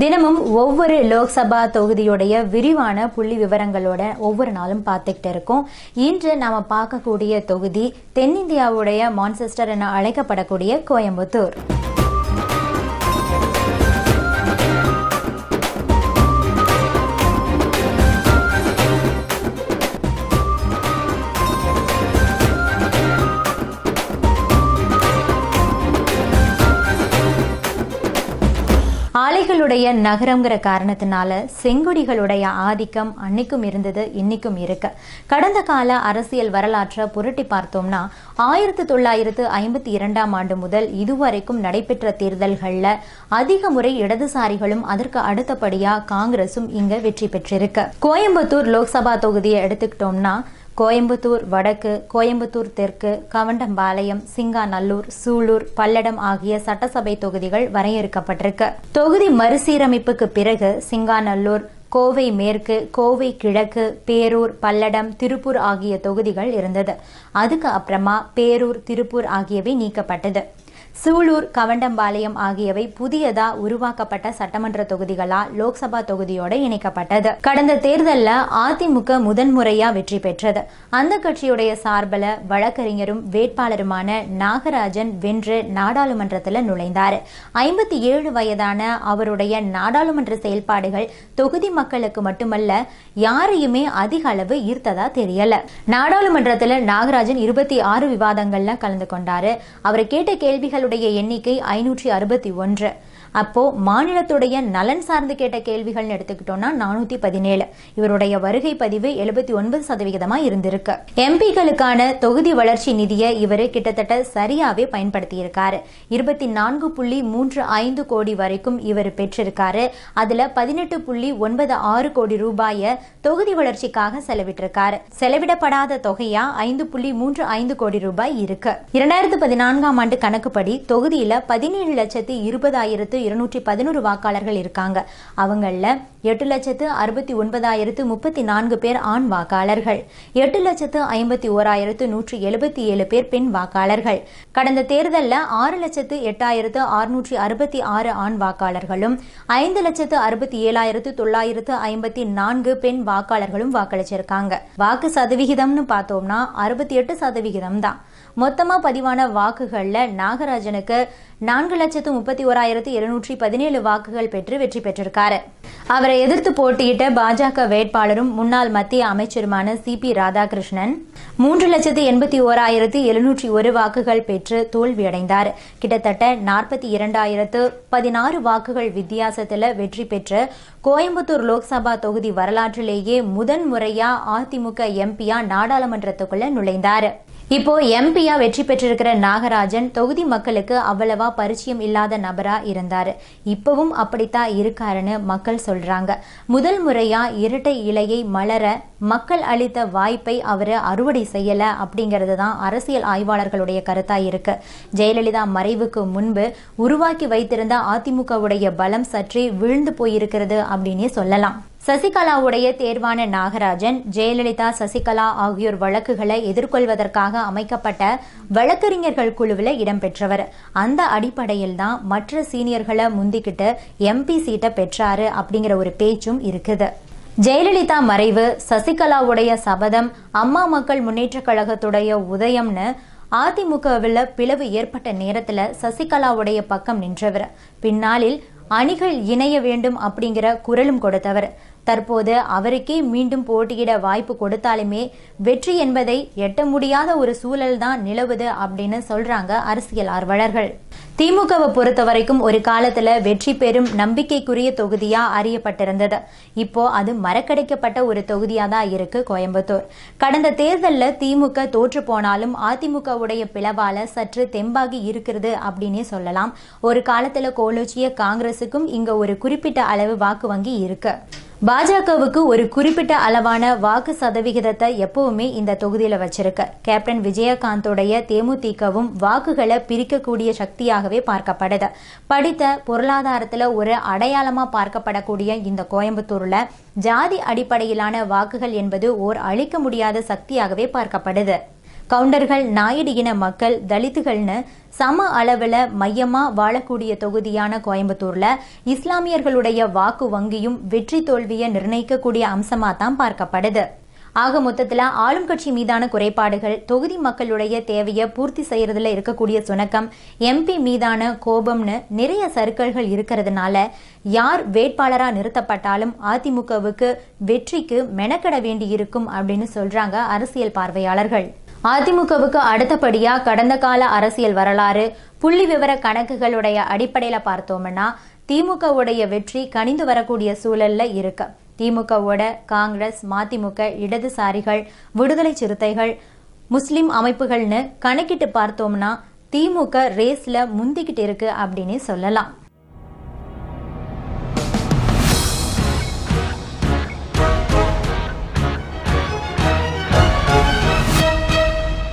தினமும் ஒவ்வொரு லோக்சபா தொகுதியுடைய விரிவான புள்ளி விவரங்களோட ஒவ்வொரு நாளும் பார்த்துக்கிட்டு இருக்கோம். இன்று நாம பார்க்கக்கூடிய தொகுதி தென்னிந்தியாவுடைய மான்செஸ்டர் என அழைக்கப்படக்கூடிய கோயம்புத்தூர். ஆலைகளுடைய நகரங்கிற காரணத்தினால செங்கொடிகளுடைய ஆதிக்கம் அன்னைக்கும் இருந்தது இன்னைக்கும் இருக்கு. கடந்த கால அரசியல் வரலாற்றை புரட்டி பார்த்தோம்னா ஆயிரத்தி தொள்ளாயிரத்து ஐம்பத்தி இரண்டாம் ஆண்டு முதல் இதுவரைக்கும் நடைபெற்ற தேர்தல்கள்ல அதிக முறை இடதுசாரிகளும் அதற்கு அடுத்தபடியா காங்கிரசும் இங்க வெற்றி பெற்றிருக்கு. கோயம்புத்தூர் லோக்சபா தொகுதியை எடுத்துக்கிட்டோம்னா கோயம்புத்தூர் வடக்கு கோயம்புத்தூர் தெற்கு கவண்டம்பாளையம் சிங்காநல்லூர் சூலூர் பல்லடம் ஆகிய சட்டசபை தொகுதிகள் வரையறுக்கப்பட்டிருக்கு. தொகுதி மறுசீரமைப்புக்கு பிறகு சிங்காநல்லூர் கோவை மேற்கு கோவை கிழக்கு பேரூர் பல்லடம் திருப்பூர் ஆகிய தொகுதிகள் இருந்தது. அதுக்கு அப்புறமா பேரூர் திருப்பூர் ஆகியவை நீக்கப்பட்டது. சூலூர் கவண்டம்பாளையம் ஆகியவை புதியதா உருவாக்கப்பட்ட சட்டமன்ற தொகுதிகளா லோக்சபா தொகுதியோட இணைக்கப்பட்டது. கடந்த தேர்தலில் அதிமுக முதன்முறையா வெற்றி பெற்றது. அந்த கட்சியுடைய சார்பில் வழக்கறிஞரும் வேட்பாளருமான நாகராஜன் வென்று நாடாளுமன்றத்தில் நுழைந்தார். ஐம்பத்தி ஏழு வயதான அவருடைய நாடாளுமன்ற செயல்பாடுகள் தொகுதி மக்களுக்கு மட்டுமல்ல யாரையுமே அதிக அளவு ஈர்த்ததா தெரியல. நாடாளுமன்றத்தில் நாகராஜன் இருபத்தி ஆறு விவாதங்கள்ல கலந்து கொண்டாரு. அவர் கேட்ட கேள்விகள் கேள்விகளுடைய எண்ணிக்கை ஐநூற்றி அறுபத்தி ஒன்று. அப்போ மாநிலத்துடைய நலன் சார்ந்து கேட்ட கேள்விகள்னு எடுத்துக்கிட்டோம்னா நானூத்தி பதினேழு. இவருடைய வருகை பதிவு எழுபத்தி ஒன்பது சதவிகிதமா இருந்திருக்கு. எம்பிக்களுக்கான தொகுதி வளர்ச்சி நிதியை இவர் கிட்டத்தட்ட சரியாவே பயன்படுத்தி இருக்காரு இருபத்தி நான்கு புள்ளி மூன்று ஐந்து கோடி வரைக்கும் இவர் பெற்றிருக்காரு. அதுல பதினெட்டு புள்ளி ஒன்பது ஆறு கோடி ரூபாய தொகுதி வளர்ச்சிக்காக செலவிட்டிருக்காரு. செலவிடப்படாத தொகையா ஐந்து புள்ளி மூன்று ஐந்து கோடி ரூபாய் இருக்கு. இரண்டாயிரத்து பதினான்காம் ஆண்டு கணக்குப்படி தொகுதியில பதினேழு லட்சத்து இருபதாயிரத்து இருநூற்றி பதினோரு வாக்காளர்கள் இருக்காங்க. அவங்கள எட்டு லட்சத்து அறுபத்தி ஒன்பதாயிரத்து முப்பத்தி நான்கு பேர் ஆண் வாக்காளர்கள். எட்டு லட்சத்து ஐம்பத்தி ஓராயிரத்து நூற்றி எழுபத்தி ஏழு பேர் பெண் வாக்காளர்கள். கடந்த தேர்தலில் ஆறு லட்சத்து எட்டாயிரத்து அறுநூற்றி அறுபத்தி ஆறு ஆண் வாக்காளர்களும் ஐந்து லட்சத்து அறுபத்தி ஏழாயிரத்து தொள்ளாயிரத்து ஐம்பத்தி நான்கு பெண் வாக்காளர்களும் வாக்களிச்சிருக்காங்க. வாக்கு சதவிகிதம்னு பார்த்தோம்னா அறுபத்தி எட்டு சதவிகிதம் தான். மொத்தமா பதிவான வாக்குகள்ல நாகராஜனுக்கு நான்கு லட்சத்து முப்பத்தி ஓராயிரத்து இருநூற்றி பதினேழு வாக்குகள் பெற்று வெற்றி பெற்றிருக்காரு. அவர் எதிர்த்து போட்டியிட்ட பாஜக வேட்பாளரும் முன்னாள் மத்திய அமைச்சருமான சி பி ராதாகிருஷ்ணன் மூன்று லட்சத்து எண்பத்தி ஓராயிரத்து எழுநூற்றி ஒரு வாக்குகள் பெற்று தோல்வியடைந்தார். கிட்டத்தட்ட நாற்பத்தி இரண்டாயிரத்து பதினாறு வாக்குகள் வித்தியாசத்தில் வெற்றி பெற்று கோயம்புத்தூர் லோக்சபா தொகுதி வரலாற்றிலேயே முதன் முறையா அதிமுக எம்பியா நாடாளுமன்றத்துக்குள்ள நுழைந்தார். இப்போ எம்பியா வெற்றி பெற்றிருக்கிற நாகராஜன் தொகுதி மக்களுக்கு அவ்வளவா பரிச்சயம் இல்லாத நபரா இருந்தாரு. இப்பவும் அப்படித்தான் இருக்காருன்னு மக்கள் சொல்றாங்க. முதல் முறையா இரட்டை இலையை மலர மக்கள் அளித்த வாய்ப்பை அவரு அறுவடை செய்யல அப்படிங்கிறது தான் அரசியல் ஆய்வாளர்களுடைய கருத்தா இருக்கு. ஜெயலலிதா மறைவுக்கு முன்பு உருவாக்கி வைத்திருந்த அதிமுகவுடைய பலம் சற்றே விழுந்து போயிருக்கிறது அப்படின்னே சொல்லலாம். சசிகலாவுடைய தேர்வான நாகராஜன் ஜெயலலிதா சசிகலா ஆகியோர் வழக்குகளை எதிர்கொள்வதற்காக அமைக்கப்பட்ட வழக்கறிஞர்கள் குழுவில் இடம்பெற்றவர். அந்த அடிப்படையில் தான் மற்ற சீனியர்களை முந்திக்கிட்டு எம்பி சீட்டை பெற்றாரு அப்படிங்கிற ஒரு பேச்சும் இருக்குது. ஜெயலலிதா மறைவு சசிகலாவுடைய சபதம் அம்மா மக்கள் முன்னேற்ற கழகத்துடைய உதயம்னு அதிமுகவில் பிளவு ஏற்பட்ட நேரத்தில் சசிகலாவுடைய பக்கம் நின்றவர். பின்னாளில் அணிகள் இணைய வேண்டும் அப்படிங்கிற குரலும் கொடுத்தவர். தற்போது அவருக்கே மீண்டும் போட்டியிட வாய்ப்பு கொடுத்தாலுமே வெற்றி என்பதை எட்ட முடியாத ஒரு சூழல் தான் நிலவுது அப்படின்னு சொல்றாங்க அரசியல் ஆர்வலர்கள். திமுகவை பொறுத்த வரைக்கும் ஒரு காலத்துல வெற்றி பெறும் நம்பிக்கைக்குரிய தொகுதியா அறியப்பட்டிருந்தது. இப்போ அது மறக்கடைக்கப்பட்ட ஒரு தொகுதியா தான் இருக்கு கோயம்புத்தூர். கடந்த தேர்தலில் திமுக தோற்று போனாலும் அதிமுகவுடைய பிளவால சற்று தெம்பாகி இருக்கிறது அப்படின்னே சொல்லலாம். ஒரு காலத்துல கோலோச்சிய காங்கிரசுக்கும் இங்க ஒரு குறிப்பிட்ட அளவு வாக்கு வங்கி இருக்கு. பாஜகவுக்கு ஒரு குறிப்பிட்ட அளவான வாக்கு சதவிகிதத்தை எப்பவுமே இந்த தொகுதியில வச்சிருக்கு. கேப்டன் விஜயகாந்தோடைய தேமுதிகவும் வாக்குகளை பிரிக்கக்கூடிய சக்தியாகவே பார்க்கப்படுது. படித்த பொருளாதாரத்துல ஒரு அடையாளமா பார்க்கப்படக்கூடிய இந்த கோயம்புத்தூர்ல ஜாதி அடிப்படையிலான வாக்குகள் என்பது ஓர் அழிக்க முடியாத சக்தியாகவே பார்க்கப்படுது. கவுண்டர்கள் நாயுடு இன மக்கள் தலித்துகள்னு சம அளவுல மையமா வாழக்கூடிய தொகுதியான கோயம்புத்தூர்ல இஸ்லாமியர்களுடைய வாக்கு வங்கியும் வெற்றி தோல்வியை நிர்ணயிக்கக்கூடிய அம்சமா தான் பார்க்கப்படுது. ஆக மொத்தத்தில் ஆளும் கட்சி மீதான குறைபாடுகள் தொகுதி மக்களுடைய தேவையை பூர்த்தி செய்யறதுல இருக்கக்கூடிய சுணக்கம் எம்பி மீதான கோபம்னு நிறைய சர்க்கிள்கள் இருக்கிறதுனால யார் வேட்பாளராக நிறுத்தப்பட்டாலும் அதிமுகவுக்கு வெற்றிக்கு மெனக்கட வேண்டி இருக்கும் அப்படின்னு சொல்றாங்க அரசியல் பார்வையாளர்கள். அதிமுகவுக்கு அடுத்தபடியா கடந்த கால அரசியல் வரலாறு புள்ளி விவர கணக்குகளுடைய அடிப்படையில பார்த்தோம்னா திமுகவுடைய வெற்றி கனிந்து வரக்கூடிய சூழல்ல இருக்கு. திமுகவோட காங்கிரஸ் மதிமுக இடதுசாரிகள் விடுதலை சிறுத்தைகள் முஸ்லிம் அமைப்புகள்னு கணக்கிட்டு பார்த்தோம்னா திமுக ரேஸ்ல முந்திக்கிட்டு இருக்கு அப்படின்னு சொல்லலாம்.